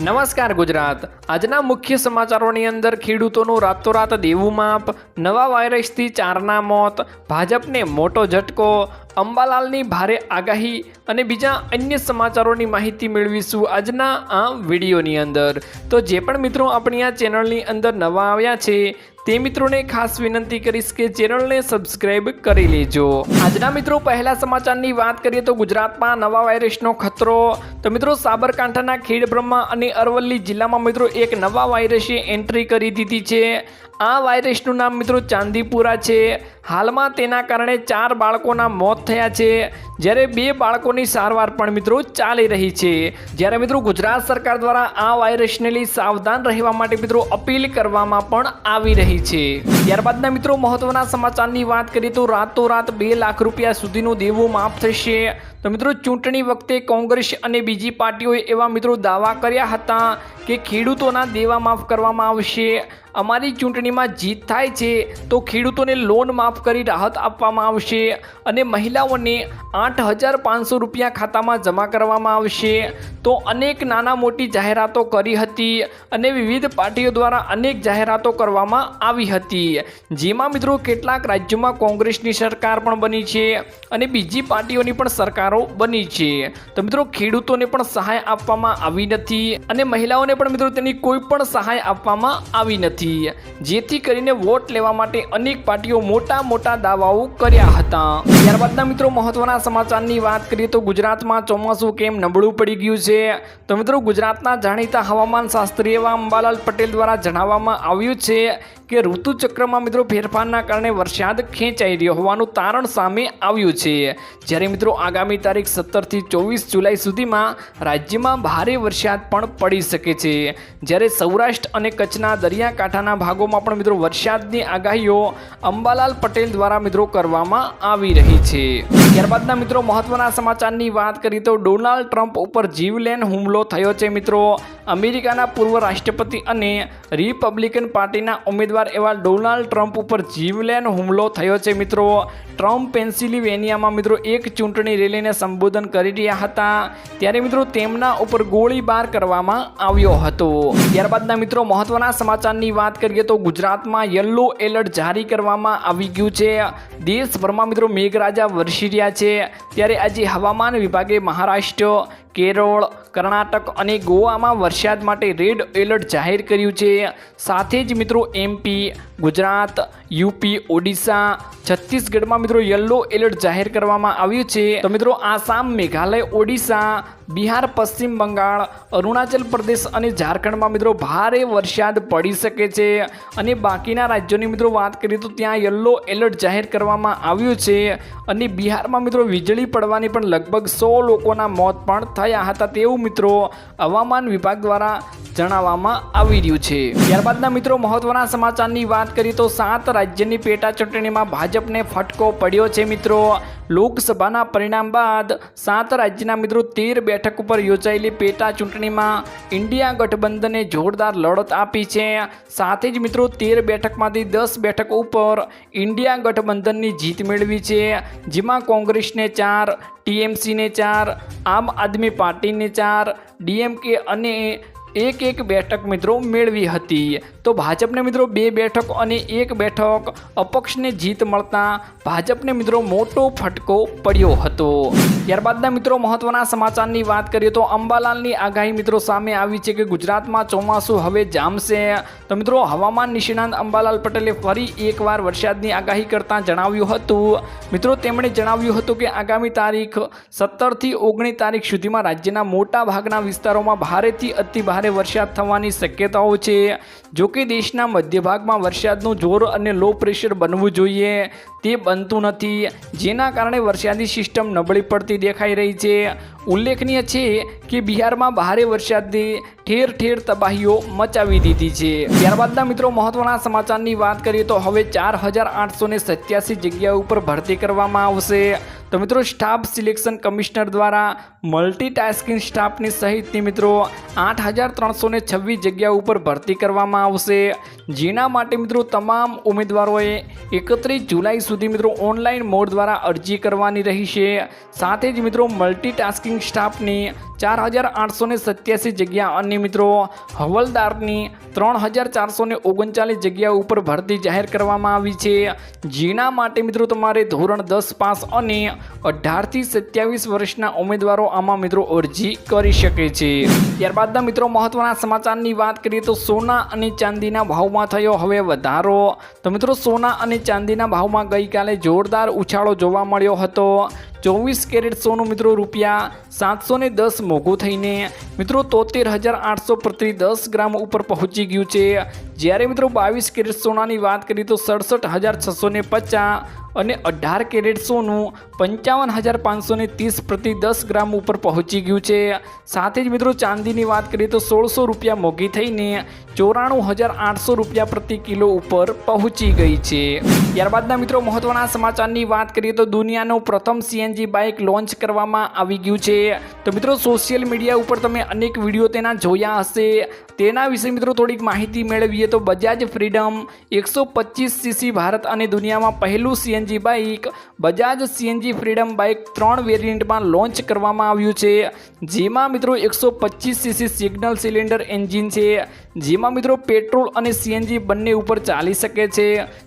નમસ્કાર ગુજરાત. આજના મુખ્ય સમાચારોની અંદર ખેડૂતોનું રાતોરાત દેવું માપ, નવા વાયરસથી ચારના મોત, ભાજપને મોટો ઝટકો અંબાલાલની ભારે આગાહી અને બીજા અન્ય સમાચારોની માહિતી મેળવીશું આજના આ વિડીયોની અંદર. તો જે પણ મિત્રો આપણી આ ચેનલની અંદર નવા આવ્યા છે, તે મિત્રોને ખાસ વિનંતી કરીશ કે ચેનલને સબસ્ક્રાઇબ કરી લેજો. આજના મિત્રો પહેલા સમાચારની વાત કરીએ તો ગુજરાતમાં નવા વાયરસનો ખતરો. તો મિત્રો સાબરકાંઠાના ખેડબ્રહ્મા અને અરવલ્લી જિલ્લામાં મિત્રો એક નવા વાયરસે એન્ટ્રી કરી દીધી છે. આ વાયરસનું નામ મિત્રો ચાંદીપુરા છે. હાલમાં તેના કારણે ચાર બાળકોના મોત થયા છે. જ્યારે બે બાળકોની સારવાર પણ મિત્રો ચાલી રહી છે. જ્યારે મિત્રો ગુજરાત સરકાર દ્વારા આ વાયરસને લઈ સાવધાન રહેવા માટે મિત્રો અપીલ કરવામાં પણ આવી રહી છે. ત્યારબાદના મિત્રો મહત્વના સમાચારની વાત કરીએ તો રાતોરાત બે લાખ રૂપિયા સુધીનું દેવું માફ થશે. તો મિત્રો, ચૂંટણી વખતે કોંગ્રેસ અને બીજી પાર્ટીઓએ એવા મિત્રો દાવા કર્યા હતા કે ખેડૂતોના દેવા માફ કરવામાં આવશે. અમારી ચૂંટણીમાં જીત થાય છે, તો ખેડૂતોને લોન માફ કરી રાહત આપવામાં આવશે અને મહિલાઓને આઠ હજાર પાંચસો રૂપિયા ખાતામાં જમા કરવામાં આવશે. તો અનેક નાના મોટી જાહેરાતો કરી હતી અને વિવિધ પાર્ટીઓ દ્વારા અનેક જાહેરાતો કરવામાં આવી હતી. જેમાં મિત્રો, કેટલાક રાજ્યોમાં કોંગ્રેસની સરકાર પણ બની છે અને બીજી પાર્ટીઓની પણ સરકારો બની છે. તો મિત્રો, ખેડૂતોને પણ સહાય આપવામાં આવી નથી અને મહિલાઓને પણ મિત્રો તેની કોઈ પણ સહાય આપવામાં આવી નથી. જેથી કરીને વોટ લેવા માટે અનેક પાર્ટીઓ મોટા મોટા દાવાઓ કર્યા હતા. ત્યારબાદના મિત્રો, મહત્વના સમાચારની વાત કરીએ તો ગુજરાતમાં ચોમાસું કેમ નબળું પડી ગયું છે? તો મિત્રો, ગુજરાતના જાણીતા હવામાન શાસ્ત્રી એવા અંબાલાલ પટેલ દ્વારા જણાવવામાં આવ્યું છે કે ઋતુચક્રમાં મિત્રો ફેરફારના કારણે વરસાદ ખેંચાઈ રહ્યો હોવાનું તારણ સામે આવ્યું છે. જ્યારે મિત્રો, આગામી તારીખ સત્તરથી ચોવીસ જુલાઈ સુધીમાં રાજ્યમાં ભારે વરસાદ પણ પડી શકે છે. જ્યારે સૌરાષ્ટ્ર અને કચ્છના દરિયાકાંઠાના ભાગોમાં પણ મિત્રો વરસાદની આગાહીઓ અંબાલાલ પટેલ દ્વારા મિત્રો કરવામાં આવી રહી છે. ત્યારબાદના મિત્રો મહત્વના સમાચારની વાત કરીએ તો ડોનાલ્ડ ટ્રમ્પ ઉપર જીવલેન હુમલો થયો છે મિત્રો. અમેરિકાના પૂર્વ રાષ્ટ્રપતિ અને રિપબ્લિકન પાર્ટીના ઉમેદવાર એવા ડોનાલ્ડ ટ્રમ્પ ઉપર જીવલેન હુમલો થયો છે મિત્રો. ટ્રમ્પ પેન્સિલિવેનિયામાં મિત્રો એક ચૂંટણી રેલીને સંબોધન કરી રહ્યા હતા. ત્યારે મિત્રો તેમના ઉપર ગોળીબાર કરવામાં આવ્યો હતો. ત્યારબાદના મિત્રો મહત્વના સમાચારની વાત કરીએ તો ગુજરાતમાં યલો એલર્ટ જારી કરવામાં આવી ગયું છે. દેશભરમાં મિત્રો મેઘરાજા વરસી રહ્યા છે. ત્યારે આજે હવામાન વિભાગે મહારાષ્ટ્ર કેરળ, કર્ણાટક અને ગોવામાં વરસાદ માટે રેડ એલર્ટ જાહેર કર્યું છે. સાથે જ મિત્રો એમપી ગુજરાત યુપી ઓડિશા, છત્તીસગઢમાં મિત્રો યલો એલર્ટ જાહેર કરવામાં આવ્યું છે. તો મિત્રો આસામ, મેઘાલય, ઓડિશા બિહાર, પશ્ચિમ બંગાળ, અરુણાચલ પ્રદેશ અને ઝારખંડમાં મિત્રો ભારે વરસાદ પડી શકે છે. અને બાકીના રાજ્યોની મિત્રો વાત કરીએ તો ત્યાં યલો એલર્ટ જાહેર કરવામાં આવ્યું છે. અને બિહારમાં મિત્રો વીજળી પડવાની પણ લગભગ સો લોકોના મોત પણ થયા હતા તેવું મિત્રો હવામાન વિભાગ દ્વારા જણાવવામાં આવી રહ્યું છે. ત્યારબાદના મિત્રો મહત્વના સમાચારની વાત કરીએ તો સાત રાજ્યની પેટા ચૂંટણીમાં ભાજપને ફટકો પડ્યો છે મિત્રો. લોકસભાના પરિણામ બાદ સાત રાજ્યના મિત્રો તેર બેઠક ઉપર યોજાયેલી પેટા ચૂંટણીમાં ઇન્ડિયા ગઠબંધને જોરદાર લડત આપી છે. સાથે જ મિત્રો તેર બેઠકમાંથી દસ બેઠક ઉપર ઇન્ડિયા ગઠબંધનની જીત મેળવી છે. જેમાં કોંગ્રેસને ચાર, ટીએમસીને ચાર, આમ આદમી પાર્ટીને ચાર, ડીએમકે અને એક એક બેઠક મિત્રો મેળવી હતી. તો ભાજપને મિત્રો બે બેઠક અને એક બેઠક અપક્ષને જીત મળતા ભાજપને મિત્રો મોટો ફટકો પડ્યો હતો. ત્યારબાદના મિત્રો મહત્વના સમાચારની વાત કરીએ તો અંબાલાલની આગાહી મિત્રો સામે આવી છે કે ગુજરાતમાં ચોમાસું હવે જામશે. તો મિત્રો હવામાન નિષ્ણાંત અંબાલાલ પટેલે ફરી એકવાર વરસાદની આગાહી કરતાં જણાવ્યું હતું. મિત્રો તેમણે જણાવ્યું હતું કે આગામી તારીખ સત્તરથી ઓગણીસ તારીખ સુધીમાં રાજ્યના મોટા ભાગના વિસ્તારોમાં ભારેથી અતિ ભારે વરસાદ થવાની શક્યતાઓ છે. જો કે દેશના મધ્ય ભાગમાં વરસાદનું જોર અને લો પ્રેશર બનવું જોઈએ. તે બનતું નથી. જેના કારણે વરસાદી સિસ્ટમ નબળી પડતી દેખાઈ રહી છે. ઉલ્લેખનીય છે કે બિહારમાં ભારે વરસાદથી ઠેર ઠેર તબાહીઓ મચાવી દીધી છે. ત્યારબાદના મિત્રો મહત્વના સમાચારની વાત કરીએ તો હવે ચાર હજાર આઠસો ને સત્યાસી જગ્યા ઉપર ભરતી કરવામાં આવશે. તો મિત્રો, સ્ટાફ સિલેક્શન કમિશનર દ્વારા મલ્ટીટાસ્કિંગ સ્ટાફની સહિતની મિત્રો આઠ હજાર ત્રણસો છવ્વીસ જગ્યા ઉપર ભરતી કરવામાં આવશે. જેના માટે મિત્રો તમામ ઉમેદવારોએ એકત્રીસ જુલાઈ સુધી મિત્રો ઓનલાઈન મોડ દ્વારા અરજી કરવાની રહેશે. સાથે જ મિત્રો મલ્ટીટાસ્કિંગ સ્ટાફની ચાર હજાર આઠસો ને સત્યાસી જગ્યા અને મિત્રો હવલદારની ત્રણ હજાર ચારસો ને ઓગણચાલીસ જગ્યા ઉપર ભરતી જાહેર કરવામાં આવી છે. જેના માટે મિત્રો તમારે ધોરણ દસ પાસ અને અઢારથી સત્યાવીસ વર્ષના ઉમેદવારો આમાં મિત્રો અરજી કરી શકે છે. ત્યારબાદના મિત્રો મહત્વના સમાચારની વાત કરીએ તો સોના અને ચાંદીના ભાવમાં થયો હવે વધારો. તો મિત્રો સોના અને ચાંદીના ભાવમાં ગઈકાલે જોરદાર ઉછાળો જોવા મળ્યો હતો. ચોવીસ કેરેટ સોનું મિત્રો રૂપિયા સાતસો ને દસ મોંઘું થઈને મિત્રો તોતેર હજાર આઠસો પ્રતિ દસ ગ્રામ ઉપર પહોંચી ગયું છે. જ્યારે મિત્રો બાવીસ કેરેટ સોનાની વાત કરીએ તો સડસઠ હજાર છસો ને પચાસ અને અઢાર કેરેટ સોનું પંચાવન હજાર પાંચસો ત્રીસ પ્રતિ દસ ગ્રામ ઉપર પહોંચી ગયું છે. સાથે જ મિત્રો ચાંદીની વાત કરીએ તો સોળસો રૂપિયા મોંઘી થઈને ચોરાણું હજાર આઠસો રૂપિયા પ્રતિ કિલો ઉપર પહોંચી ગઈ છે. ત્યારબાદના મિત્રો મહત્વના સમાચારની વાત કરીએ તો દુનિયાનું પ્રથમ સીએનજી બાઇક લોન્ચ કરવામાં આવી ગયું છે. તો મિત્રો સોશિયલ મીડિયા ઉપર તમે અનેક વીડિયો તેના જોયા હશે. તેના વિશે મિત્રો થોડીક માહિતી મેળવીએ તો બજાજ ફ્રીડમ એકસો પચીસ સીસી ભારત અને દુનિયામાં પહેલું CNG bike Bajaj CNG freedom bike ત્રણ વેરિયન્ટમાં લોન્ચ કરવામાં આવ્યું છે. જેમાં મિત્રો એકસો પચીસ સીસી સિગ્નલ સિલિન્ડર એન્જિન છે. જેમાં મિત્રો પેટ્રોલ અને સીએનજી બંને ઉપર ચાલી શકે છે.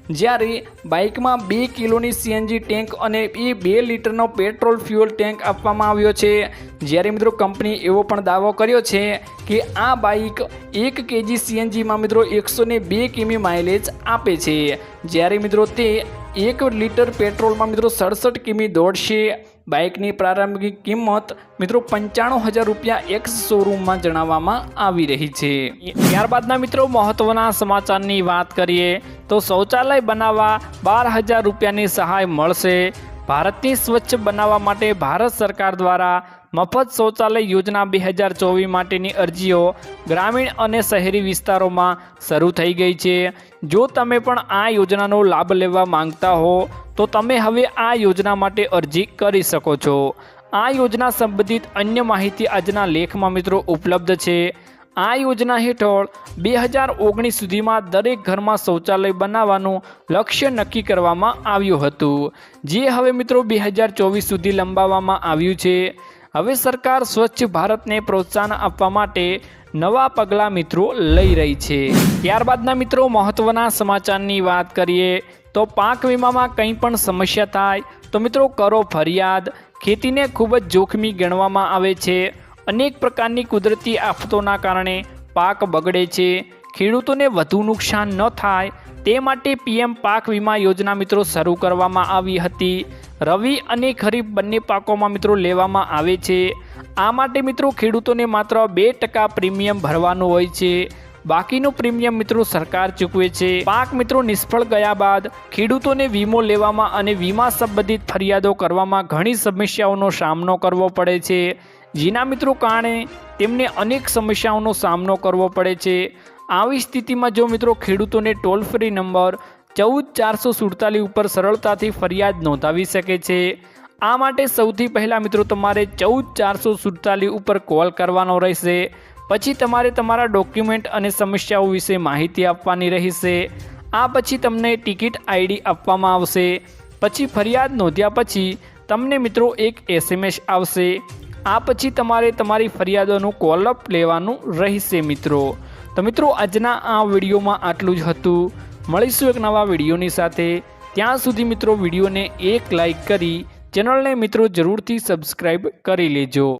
જ્યારે બાઇકમાં બે કિલોની સીએનજી ટેન્ક અને એ બે લીટરનો પેટ્રોલ ફ્યુઅલ ટેન્ક આપવામાં આવ્યો છે. જ્યારે મિત્રો કંપની એવો પણ દાવો કર્યો છે કે આ બાઇક એક કેજી સીએનજીમાં મિત્રો એકસો બે કિમી માઇલેજ આપે છે. જ્યારે મિત્રો તે એક લીટર પેટ્રોલમાં મિત્રો સડસઠ કિમી દોડશે. બાઇકની પ્રારંભિક કિંમત મિત્રો પંચાણું હજાર રૂપિયા એક્સ શોરૂમમાં જણાવવામાં આવી રહી છે. ત્યારબાદના મિત્રો મહત્વના સમાચારની વાત કરીએ તો શૌચાલય બનાવવા બાર હજાર રૂપિયાની સહાય મળશે. ભારતની સ્વચ્છ બનાવવા માટે ભારત સરકાર દ્વારા મફત શૌચાલય યોજના બે હજાર ચોવીસ માટેની અરજીઓ ગ્રામીણ અને શહેરી વિસ્તારોમાં શરૂ થઈ ગઈ છે. જો તમે પણ આ યોજનાનો લાભ લેવા માંગતા હો તો તમે હવે આ યોજના માટે અરજી કરી શકો છો. આ યોજના સંબંધિત અન્ય માહિતી આજના લેખમાં મિત્રો ઉપલબ્ધ છે. આ યોજના હેઠળ બે હજાર ઓગણીસ સુધીમાં દરેક ઘરમાં શૌચાલય બનાવવાનું લક્ષ્ય નક્કી કરવામાં આવ્યું હતું. જે હવે મિત્રો બે હજાર ચોવીસ સુધી લંબાવવામાં આવ્યું છે. હવે સરકાર સ્વચ્છ ભારતને પ્રોત્સાહન આપવા માટે નવા પગલાં મિત્રો લઈ રહી છે. ત્યારબાદના મિત્રો મહત્ત્વના સમાચારની વાત કરીએ. તો પાક વીમામાં કંઈ પણ સમસ્યા થાય તો મિત્રો કરો ફરિયાદ. ખેતીને ખૂબ જ જોખમી ગણવામાં આવે છે. અનેક પ્રકારની કુદરતી આફતોના કારણે પાક બગડે છે. ખેડૂતોને વધુ નુકસાન ન થાય. તે માટે પીએમ પાક વીમા યોજના મિત્રો શરૂ કરવામાં આવી હતી. રવિ અને ખરીફ બંને પાકોમાં મિત્રો લેવામાં આવે છે. આ માટે મિત્રો ખેડૂતોને માત્ર બે ટકા પ્રીમિયમ ભરવાનું હોય છે. બાકીનું પ્રીમિયમ મિત્રો સરકાર ચૂકવે છે. પાક મિત્રો નિષ્ફળ ગયા બાદ ખેડૂતોને વીમો લેવામાં અને વીમા સંબંધિત ફરિયાદો કરવામાં ઘણી સમસ્યાઓનો સામનો કરવો પડે છે. જેના મિત્રો કારણે તેમને અનેક સમસ્યાઓનો સામનો કરવો પડે છે. આવી સ્થિતિમાં જો મિત્રો ખેડૂતોને ટોલ ફ્રી નંબર ચૌદ ચારસો સુડતાલીસ ઉપર સરળતાથી ફરિયાદ નોંધાવી શકે છે. આ માટે સૌથી પહેલાં મિત્રો તમારે ચૌદ ચારસો સુડતાલીસ ઉપર કોલ કરવાનો રહેશે. પછી તમારે તમારા ડોક્યુમેન્ટ અને સમસ્યાઓ વિશે માહિતી આપવાની રહેશે. આ પછી તમને ટિકિટ આઈડી આપવામાં આવશે. પછી ફરિયાદ નોંધ્યા પછી તમને મિત્રો એક એસએમએસ આવશે. આ પછી તમારે તમારી ફરિયાદોનું કોલઅપ લેવાનું રહેશે મિત્રો. તો મિત્રો આજના આ વિડીયોમાં આટલું જ હતું. મળીશું એક નવા વિડીયોની સાથે. ત્યાં સુધી મિત્રો વિડીયોને એક લાઈક કરી, ચેનલને મિત્રો જરૂરથી સબસ્ક્રાઈબ કરી લેજો.